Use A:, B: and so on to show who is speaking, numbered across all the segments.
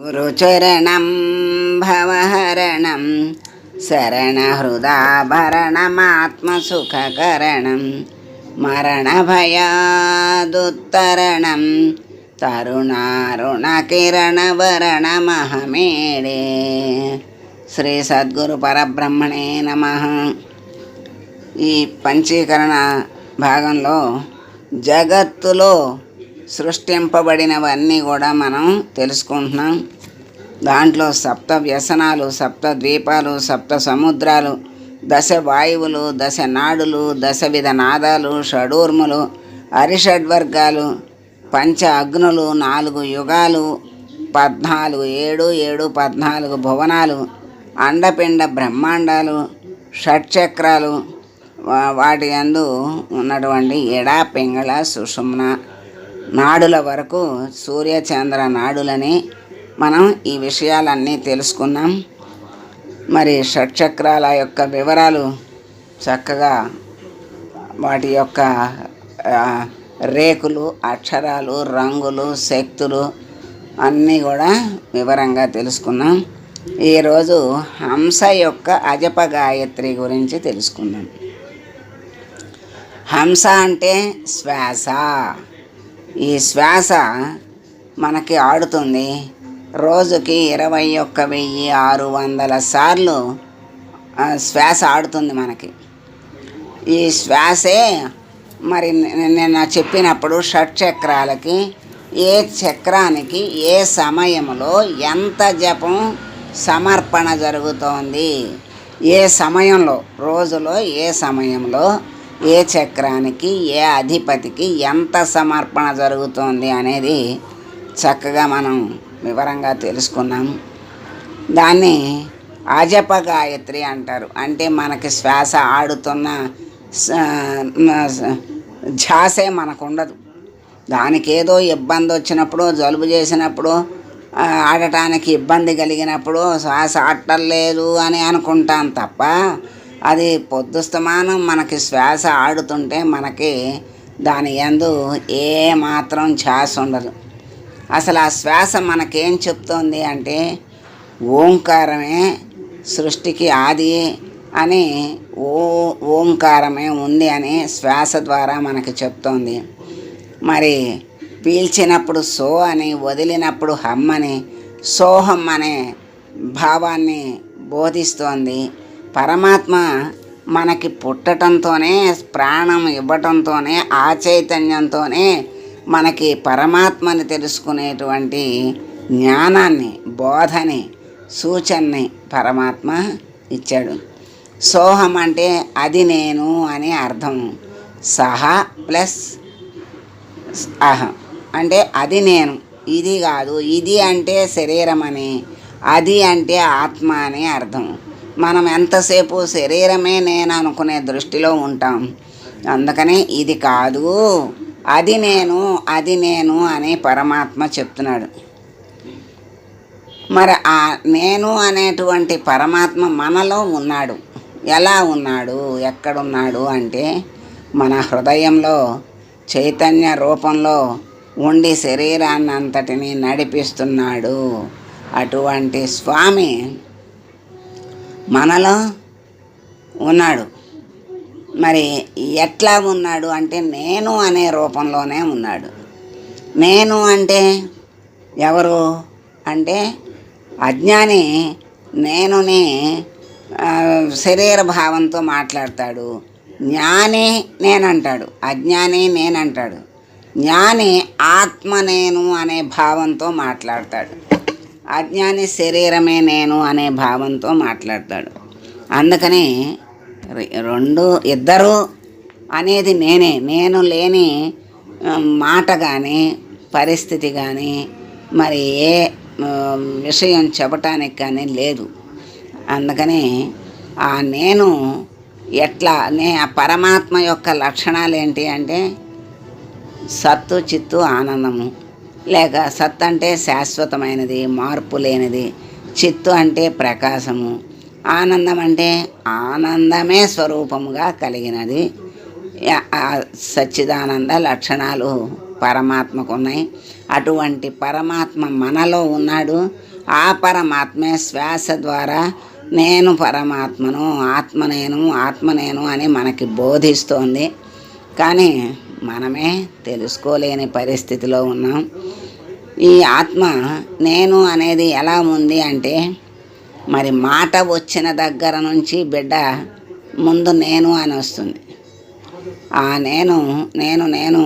A: గురుచరణం భవహరణం శరణహృదాభరణమాత్మసుఖకరణం మరణభయాదుత్తరణం తరుణారుణకిరణవరణమహమేడే శ్రీ సద్గురు పరబ్రహ్మణే నమ. ఈ పంచీకరణ భాగంలో జగత్తులో సృష్టింపబడినవన్నీ కూడా మనం తెలుసుకుంటున్నాం. దాంట్లో సప్త వ్యసనాలు సప్త ద్వీపాలు సప్త సముద్రాలు దశ వాయువులు దశ నాడులు దశ విధ నాదాలు షడూర్ములు అరిషడ్వర్గాలు పంచ అగ్నులు నాలుగు యుగాలు పద్నాలుగు ఏడు ఏడు పద్నాలుగు భువనాలు అండపిండ బ్రహ్మాండాలు షట్చక్రాలు వాటి యందు ఉన్నటువంటి ఎడా పింగళ సుషుమ్న నాడుల వరకు సూర్యచంద్ర నాడులని మనం ఈ విషయాలన్నీ తెలుసుకున్నాం. మరి షట్చక్రాల యొక్క వివరాలు చక్కగా వాటి యొక్క రేకులు అక్షరాలు రంగులు శక్తులు అన్నీ కూడా వివరంగా తెలుసుకున్నాం. ఈరోజు హంస యొక్క అజప గాయత్రి గురించి తెలుసుకుందాం. హంస అంటే శ్వాస. ఈ శ్వాస మనకి ఆడుతుంది. రోజుకి ఇరవై ఒక్క వెయ్యి ఆరు వందల సార్లు శ్వాస ఆడుతుంది మనకి. ఈ శ్వాసే మరి నేను చెప్పినప్పుడు షట్ చక్రాలకి ఏ చక్రానికి ఏ సమయంలో ఎంత జపం సమర్పణ జరుగుతోంది? ఏ సమయంలో రోజులో ఏ సమయంలో ఏ చక్రానికి ఏ అధిపతికి ఎంత సమర్పణ జరుగుతోంది అనేది చక్కగా మనం వివరంగా తెలుసుకున్నాం. దాన్ని అజప గాయత్రి అంటారు. అంటే మనకి శ్వాస ఆడుతున్న ఝాసే మనకు ఉండదు దానికి ఏదో ఇబ్బంది వచ్చినప్పుడు జలుబు చేసినప్పుడు ఆడటానికి ఇబ్బంది కలిగినప్పుడు శ్వాస ఆడలేదు అని అనుకుంటాం తప్ప అది పొద్దుస్తమానం మనకి శ్వాస ఆడుతుంటే మనకి దాని యందు ఏ మాత్రం ఛాస్ ఉండదు. అసలు ఆ శ్వాస మనకేం చెప్తోంది అంటే ఓంకారమే సృష్టికి ఆది అని ఓ ఓంకారమే ఉంది అని శ్వాస ద్వారా మనకి చెప్తోంది. మరి పీల్చినప్పుడు సో అని వదిలినప్పుడు హమ్ అని సోహం అనే భావాన్ని బోధిస్తోంది. పరమాత్మ మనకి పుట్టటంతోనే ప్రాణం ఇవ్వటంతోనే ఆ చైతన్యంతోనే మనకి పరమాత్మని తెలుసుకునేటువంటి జ్ఞానాన్ని బోధని సూచనని పరమాత్మ ఇచ్చాడు. సోహం అంటే అది నేను అని అర్థం. సహ ప్లస్ అహం అంటే అది నేను ఇది కాదు ఇది అంటే శరీరం అని అది అంటే ఆత్మ అని అర్థం. మనం ఎంతసేపు శరీరమే నేను అనుకునే దృష్టిలో ఉంటాం. అందుకనే ఇది కాదు. అది నేను అది నేను అని పరమాత్మ చెప్తున్నాడు. మరి ఆ నేను అనేటువంటి పరమాత్మ మనలో ఉన్నాడు. ఎలా ఉన్నాడు? ఎక్కడున్నాడు అంటే మన హృదయంలో చైతన్య రూపంలో ఉండి శరీరాన్ని అంతటిని నడిపిస్తున్నాడు. అటువంటి స్వామి మనలో ఉన్నాడు. మరి ఎట్లా ఉన్నాడు అంటే నేను అనే రూపంలోనే ఉన్నాడు. నేను అంటే ఎవరు? అంటే అజ్ఞాని నేనుని శరీర భావంతో మాట్లాడతాడు. జ్ఞాని నేనంటాడు. అజ్ఞాని నేనంటాడు. జ్ఞాని ఆత్మ నేను అనే భావంతో మాట్లాడతాడు. అజ్ఞాని శరీరమే నేను అనే భావంతో మాట్లాడతాడు. అందుకని రెండు ఇద్దరు అనేది నేనే. నేను లేని మాట కానీ పరిస్థితి కానీ మరి ఏ విషయం చెప్పటానికి కానీ లేదు. అందుకని ఆ నేను ఎట్లా నే ఆ పరమాత్మ యొక్క లక్షణాలు ఏంటి అంటే సత్తు చిత్తు ఆనందము. లేక సత్ అంటే శాశ్వతమైనది మార్పు లేనిది చిత్తు అంటే ప్రకాశము ఆనందం అంటే ఆనందమే స్వరూపముగా కలిగినది. ఆ సచ్చిదానంద లక్షణాలు పరమాత్మకు ఉన్నాయి. అటువంటి పరమాత్మ మనలో ఉన్నాడు. ఆ పరమాత్మే శ్వాస ద్వారా నేను పరమాత్మను ఆత్మ నేను ఆత్మ నేను అని మనకి బోధిస్తోంది. కానీ మనమే తెలుసుకోలేని పరిస్థితిలో ఉన్నాం. ఈ ఆత్మ నేను అనేది ఎలా ఉంది అంటే మరి మాట వచ్చిన దగ్గర నుంచి బిడ్డ ముందు నేను అని వస్తుంది. ఆ నేను నేను నేను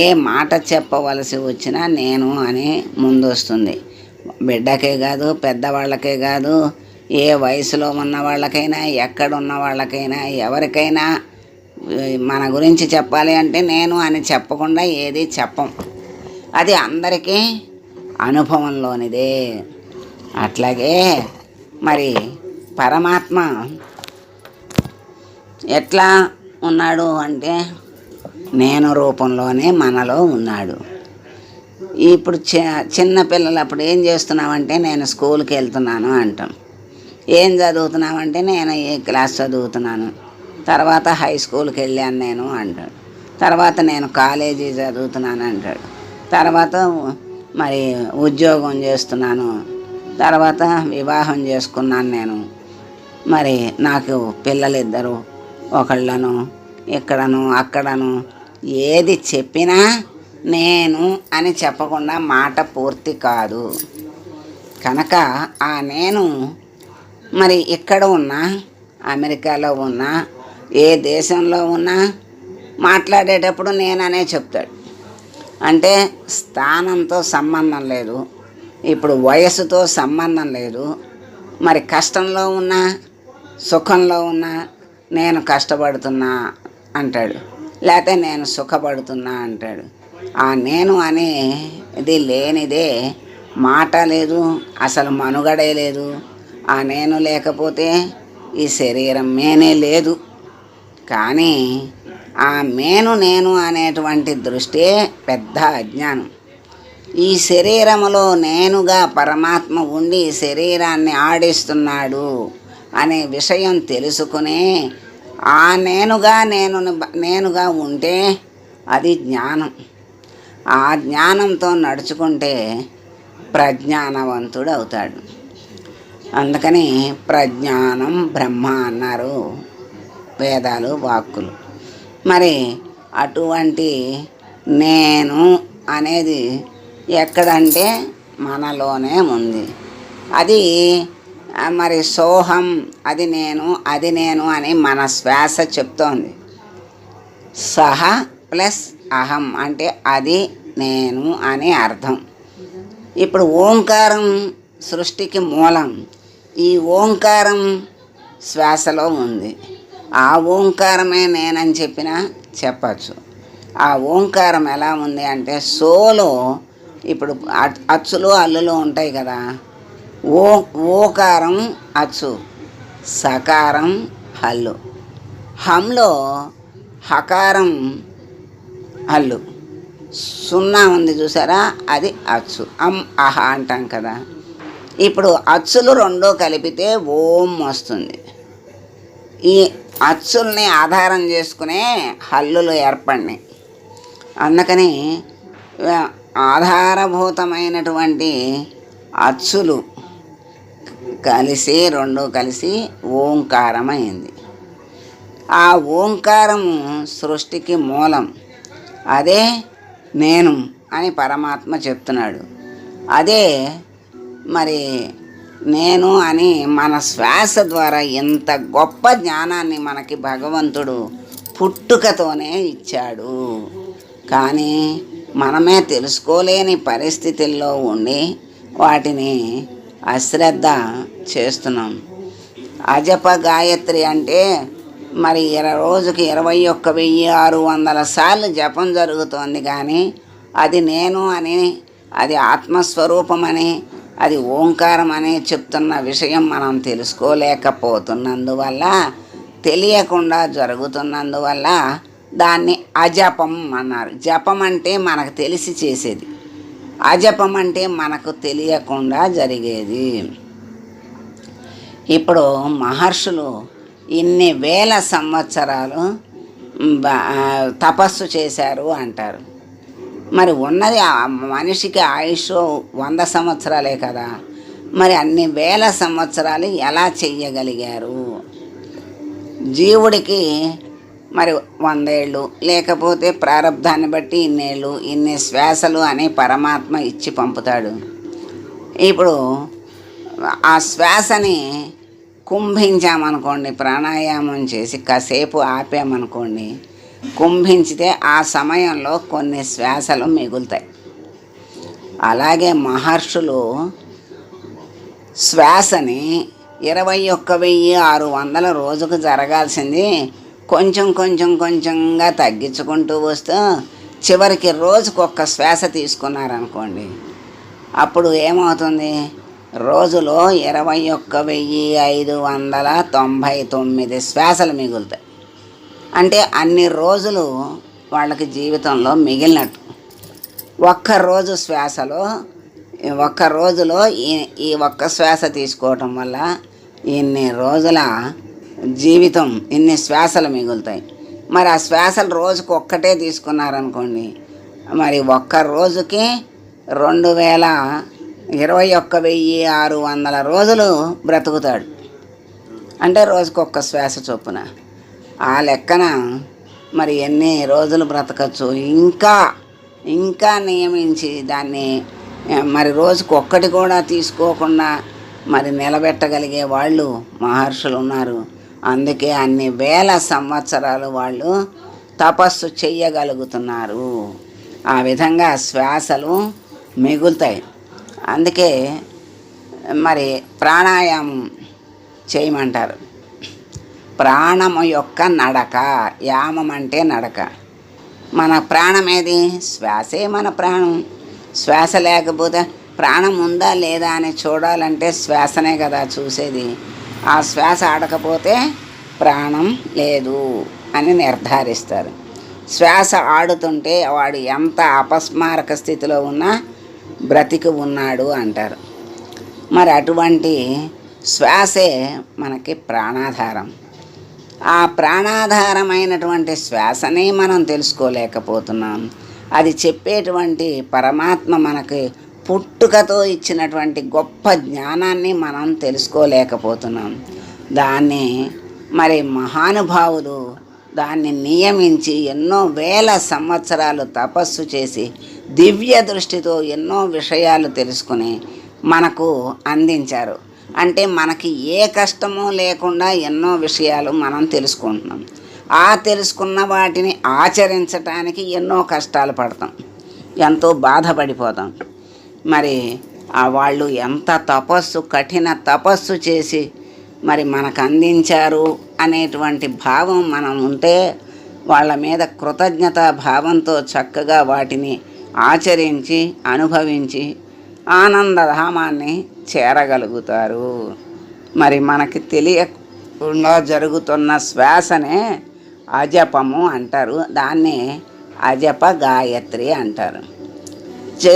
A: ఏ మాట చెప్పవలసి వచ్చినా నేను అని ముందు వస్తుంది. బిడ్డకే కాదు పెద్దవాళ్ళకే కాదు ఏ వయసులో ఉన్న వాళ్ళకైనా ఎక్కడున్న వాళ్ళకైనా ఎవరికైనా మన గురించి చెప్పాలి అంటే నేను అని చెప్పకుండా ఏది చెప్పం. అది అందరికీ అనుభవంలోనిదే. అట్లాగే మరి పరమాత్మ ఎట్లా ఉన్నాడు అంటే నేను రూపంలోనే మనలో ఉన్నాడు. ఇప్పుడు చి చిన్న పిల్లలు అప్పుడు ఏం చేస్తున్నామంటే నేను స్కూల్కి వెళ్తున్నాను అంటాం. ఏం చదువుతున్నామంటే నేను ఏ క్లాస్ చదువుతున్నాను. తర్వాత హై స్కూల్కి వెళ్ళాను నేను అంటాడు. తర్వాత నేను కాలేజీ చదువుతున్నాను అంటాడు. తర్వాత మరి ఉద్యోగం చేస్తున్నాను. తర్వాత వివాహం చేసుకున్నాను నేను. మరి నాకు పిల్లలు ఇద్దరు ఒకళ్ళను ఇక్కడను అక్కడను ఏది చెప్పినా నేను అని చెప్పకుండా మాట పూర్తి కాదు. కనుక ఆ నేను మరి ఇక్కడ ఉన్నా అమెరికాలో ఉన్నా ఏ దేశంలో ఉన్నా మాట్లాడేటప్పుడు నేననే చెప్తాడు. అంటే స్థానంతో సంబంధం లేదు. ఇప్పుడు వయసుతో సంబంధం లేదు. మరి కష్టంలో ఉన్నా సుఖంలో ఉన్నా నేను కష్టపడుతున్నా అంటాడు. లేకపోతే నేను సుఖపడుతున్నా అంటాడు. ఆ నేను అనే ఇది లేనిదే మాట లేదు అసలు మనుగడే లేదు. ఆ నేను లేకపోతే ఈ శరీరం మేనే లేదు. కానీ ఆ మేను నేను అనేటువంటి దృష్టే పెద్ద అజ్ఞానం. ఈ శరీరములో నేనుగా పరమాత్మ ఉండి శరీరాన్ని ఆడిస్తున్నాడు అనే విషయం తెలుసుకునే ఆ నేనుగా నేను నేనుగా ఉంటే అది జ్ఞానం. ఆ జ్ఞానంతో నడుచుకుంటే ప్రజ్ఞానవంతుడు అవుతాడు. అందుకని ప్రజ్ఞానం బ్రహ్మ అన్నారు. వేదాలు వాక్కులు. మరి అటువంటి నేను అనేది ఎక్కడంటే మనలోనే ఉంది. అది మరి సోహం అది నేను అది నేను అని మన శ్వాస చెప్తోంది. సహ ప్లస్ అహం అంటే అది నేను అని అర్థం. ఇప్పుడు ఓంకారం సృష్టికి మూలం. ఈ ఓంకారం శ్వాసలో ఉంది. ఆ ఓంకారమే నేనని చెప్పినా చెప్పచ్చు. ఆ ఓంకారం ఎలా ఉంది అంటే సోలో ఇప్పుడు అచ్చులు అల్లులు ఉంటాయి కదా ఓ ఓకారం అచ్చు సకారం హల్లు. హంలో హకారం హల్లు. సున్నా ఉంది చూసారా? అది అచ్చు. అం అహ అంటాం కదా. ఇప్పుడు అచ్చులు రెండో కలిపితే ఓం వస్తుంది. ఈ అచ్చుల్ని ఆధారం చేసుకునే హల్లులు ఏర్పడినాయి. అందుకని ఆధారభూతమైనటువంటి అచ్చులు కలిసి రెండు కలిసి ఓంకారమైంది. ఆ ఓంకారము సృష్టికి మూలం అదే నేను అని పరమాత్మ చెప్తున్నాడు. అదే మరి నేను అని మన శ్వాస ద్వారా ఎంత గొప్ప జ్ఞానాన్ని మనకి భగవంతుడు పుట్టుకతోనే ఇచ్చాడు. కానీ మనమే తెలుసుకోలేని పరిస్థితుల్లో ఉండి వాటిని అశ్రద్ధ చేస్తున్నాం. అజప గాయత్రి అంటే మరి ఇరవై రోజుకి ఇరవై ఒక్క వెయ్యి ఆరు వందల సార్లు జపం జరుగుతోంది కానీ అది నేను అని అది ఆత్మస్వరూపమని అది ఓంకారం అనే చెప్తున్న విషయం మనం తెలుసుకోలేకపోతున్నందువల్ల తెలియకుండా జరుగుతున్నందువల్ల దాన్ని అజపం అన్నారు. జపం అంటే మనకు తెలిసి చేసేది. అజపం అంటే మనకు తెలియకుండా జరిగేది. ఇప్పుడు మహర్షులు ఇన్ని వేల సంవత్సరాలు తపస్సు చేశారు అంటారు. మరి ఉన్నది ఆ మనిషికి ఆయుష్ వంద సంవత్సరాలే కదా. మరి అన్ని వేల సంవత్సరాలు ఎలా చెయ్యగలిగారు? జీవుడికి మరి వందేళ్ళు లేకపోతే ప్రారంధాన్ని బట్టి ఇన్నేళ్ళు ఇన్ని శ్వాసలు అని పరమాత్మ ఇచ్చి పంపుతాడు. ఇప్పుడు ఆ శ్వాసని కుంభించామనుకోండి ప్రాణాయామం చేసి కాసేపు ఆపామనుకోండి కుంభించితే ఆ సమయంలో కొన్ని శ్వాసలు మిగులుతాయి. అలాగే మహర్షులు శ్వాసని ఇరవై ఒక్క వెయ్యి ఆరు వందల రోజుకు జరగాల్సింది కొంచెం కొంచెం కొంచెంగా తగ్గించుకుంటూ వస్తూ చివరికి రోజుకు ఒక్క శ్వాస తీసుకున్నారనుకోండి. అప్పుడు ఏమవుతుంది? రోజులో ఇరవై ఒక్క వెయ్యి ఐదు వందల తొంభై తొమ్మిది శ్వాసలు మిగులుతాయి. అంటే అన్ని రోజులు వాళ్ళకి జీవితంలో మిగిలినట్టు. ఒక్క రోజు శ్వాసలో ఒక్క రోజులో ఈ ఈ ఒక్క శ్వాస తీసుకోవటం వల్ల ఇన్ని రోజుల జీవితం ఇన్ని శ్వాసలు మిగులుతాయి. మరి ఆ శ్వాసలు రోజుకు ఒక్కటే తీసుకున్నారనుకోండి మరి ఒక్క రోజుకి రెండు వేల ఇరవై ఒక్క వెయ్యి ఆరు వందల రోజులు బ్రతుకుతాడు. అంటే రోజుకు ఒక్క శ్వాస చొప్పున. ఆ లెక్కన మరి ఎన్ని రోజులు బ్రతకచ్చు? ఇంకా ఇంకా నియమించి దాన్ని మరి రోజుకు ఒక్కటి కూడా తీసుకోకుండా మరి నిలబెట్టగలిగే వాళ్ళు మహర్షులు ఉన్నారు. అందుకే అన్ని వేల సంవత్సరాలు వాళ్ళు తపస్సు చెయ్యగలుగుతున్నారు. ఆ విధంగా శ్వాసలు మిగులుతాయి. అందుకే మరి ప్రాణాయామం చేయమంటారు. ప్రాణము యొక్క నడక యామం అంటే నడక. మన ప్రాణం ఏది శ్వాసే మన ప్రాణం. శ్వాస లేకపోతే ప్రాణం ఉందా లేదా అని చూడాలంటే శ్వాసనే కదా చూసేది. ఆ శ్వాస ఆడకపోతే ప్రాణం లేదు అని నిర్ధారిస్తారు. శ్వాస ఆడుతుంటే వాడు ఎంత అపస్మారక స్థితిలో ఉన్నా బ్రతికి ఉన్నాడు అంటారు. మరి అటువంటి శ్వాసే మనకి ప్రాణాధారం. ఆ ప్రాణాధారమైనటువంటి శ్వాసనే మనం తెలుసుకోలేకపోతున్నాం. అది చెప్పేటువంటి పరమాత్మ మనకి పుట్టుకతో ఇచ్చినటువంటి గొప్ప జ్ఞానాన్ని మనం తెలుసుకోలేకపోతున్నాం. దాన్ని మరి మహానుభావులు దాన్ని నియమించి ఎన్నో వేల సంవత్సరాలు తపస్సు చేసి దివ్య దృష్టితో ఎన్నో విషయాలు తెలుసుకుని మనకు అందించారు. అంటే మనకి ఏ కష్టము లేకుండా ఎన్నో విషయాలు మనం తెలుసుకుంటున్నాం. ఆ తెలుసుకున్న వాటిని ఆచరించటానికి ఎన్నో కష్టాలు పడతాం. ఎంతో బాధపడిపోతాం. మరి ఆ వాళ్ళు ఎంత తపస్సు కఠిన తపస్సు చేసి మరి మనకు అందించారు అనేటువంటి భావం మనం ఉంటే వాళ్ళ మీద కృతజ్ఞత భావంతో చక్కగా వాటిని ఆచరించి అనుభవించి ఆనందధామాన్ని చేరగలుగుతారు. మరి మనకి తెలియకుండా జరుగుతున్న శ్వాసనే అజపము అంటారు. దాన్ని అజప గాయత్రి అంటారు.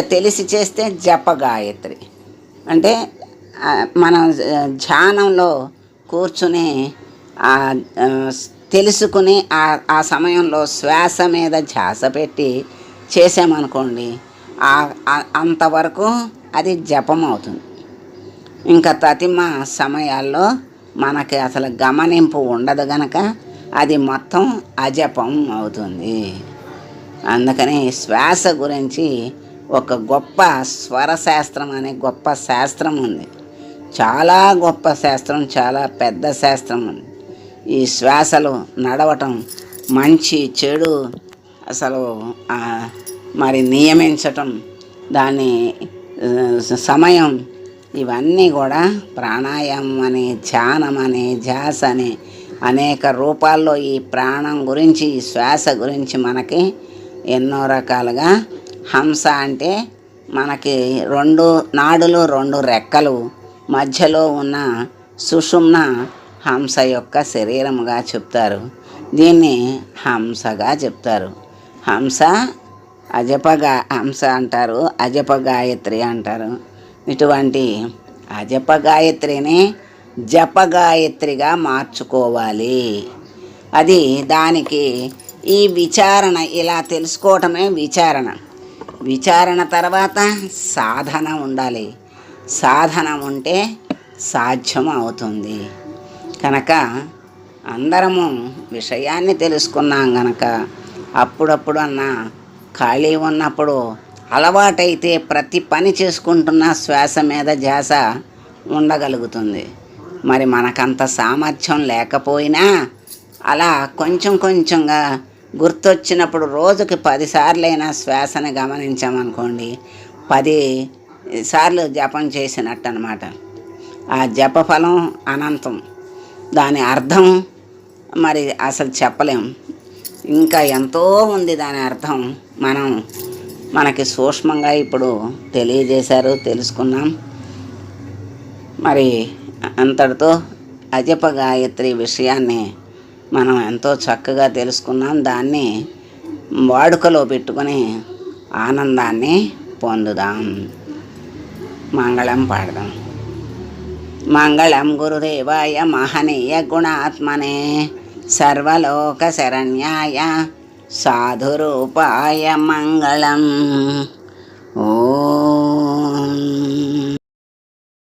A: తెలిసి చేస్తే జప గాయత్రి. అంటే మనం ధ్యానంలో కూర్చుని తెలుసుకుని ఆ సమయంలో శ్వాస మీద ధ్యాస పెట్టి చేసామనుకోండి అంతవరకు అది జపం అవుతుంది ఇంకా తతిమ సమయాల్లో మనకి అసలు గమనింపు ఉండదు గనక అది మొత్తం అజపం అవుతుంది. అందుకని శ్వాస గురించి ఒక గొప్ప స్వర శాస్త్రం అనే గొప్ప శాస్త్రం ఉంది. చాలా గొప్ప శాస్త్రం చాలా పెద్ద శాస్త్రం ఉంది. ఈ శ్వాసలు నడవటం మంచి చెడు అసలు మరి నియమించటం దాని సమయం ఇవన్నీ కూడా ప్రాణాయామం అని ధ్యానం అని ధ్యాస అని అనేక రూపాల్లో ఈ ప్రాణం గురించి ఈ శ్వాస గురించి మనకి ఎన్నో రకాలుగా హంస అంటే మనకి రెండు నాడులు రెండు రెక్కలు మధ్యలో ఉన్న సుషుమ్న హంస యొక్క శరీరముగా చెప్తారు. దీన్ని హంసగా చెప్తారు. హంస అజపగా హంస అంటారు అజప గాయత్రి అంటారు. ఇటువంటి అజప గాయత్రిని జప గాయత్రిగా మార్చుకోవాలి. అది దానికి ఈ విచారణ ఇలా తెలుసుకోవటమే విచారణ. విచారణ తర్వాత సాధన ఉండాలి. సాధన ఉంటే సాధ్యం అవుతుంది. కనుక అందరము విషయాన్ని తెలుసుకున్నాం గనక అప్పుడప్పుడు అన్న ఖాళీ ఉన్నప్పుడు అలవాటైతే ప్రతి పని చేసుకుంటున్న శ్వాస మీద ధ్యాస ఉండగలుగుతుంది. మరి మనకంత సామర్థ్యం లేకపోయినా అలా కొంచెం కొంచెంగా గుర్తొచ్చినప్పుడు రోజుకి పదిసార్లైనా శ్వాసని గమనించామనుకోండి పది సార్లు జపం చేసినట్టు అనమాట ఆ జప ఫలం అనంతం. దాని అర్థం మరి అసలు చెప్పలేం. ఇంకా ఎంతో ఉంది దాని అర్థం. మనం మనకి సూక్ష్మంగా ఇప్పుడు తెలియజేశారు తెలుసుకున్నాం. మరి అంతటితో అజప గాయత్రి విషయాన్ని మనం ఎంతో చక్కగా తెలుసుకున్నాం. దాన్ని వాడుకలో పెట్టుకుని ఆనందాన్ని పొందుదాం. మంగళం పాడదాం. మంగళం గురుదేవాయ మహనీయ గుణాత్మనే. సర్వలోక శరణ్యాయ సాధురూపాయ మంగళం. ఓ